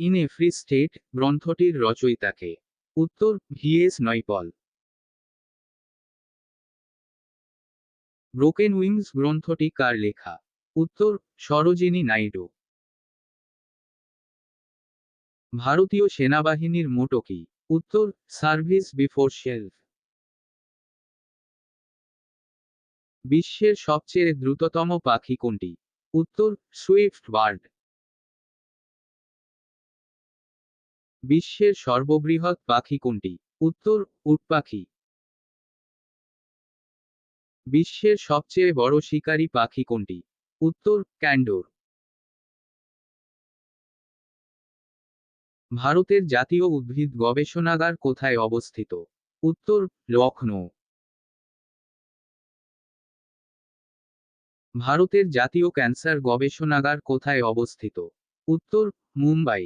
In a free state গ্রন্থটির রচয়িতাকে। উত্তর, VS নৈপল। Broken wings গ্রন্থটি কার লেখা? উত্তর, সরোজিনী নাইডু। ভারতীয় সেনাবাহিনীর মোটো কি? উত্তর, সার্ভিস বিফোর শেলফ। বিশ্বের সবচেয়ে দ্রুততম পাখি কোনটি? উত্তর, সুইফট বার্ড বিশ্বের সর্ববৃহৎ পাখি কোনটি? উত্তর, উট পাখি। বিশ্বের সবচেয়ে বড় শিকারী পাখি কোনটি? উত্তর, ক্যান্ডোর। ভারতের জাতীয় উদ্ভিদ গবেষণাগার কোথায় অবস্থিত? উত্তর লখনৌ ভারতের জাতীয় ক্যান্সার গবেষণাগার কোথায় অবস্থিত? উত্তর, মুম্বাই।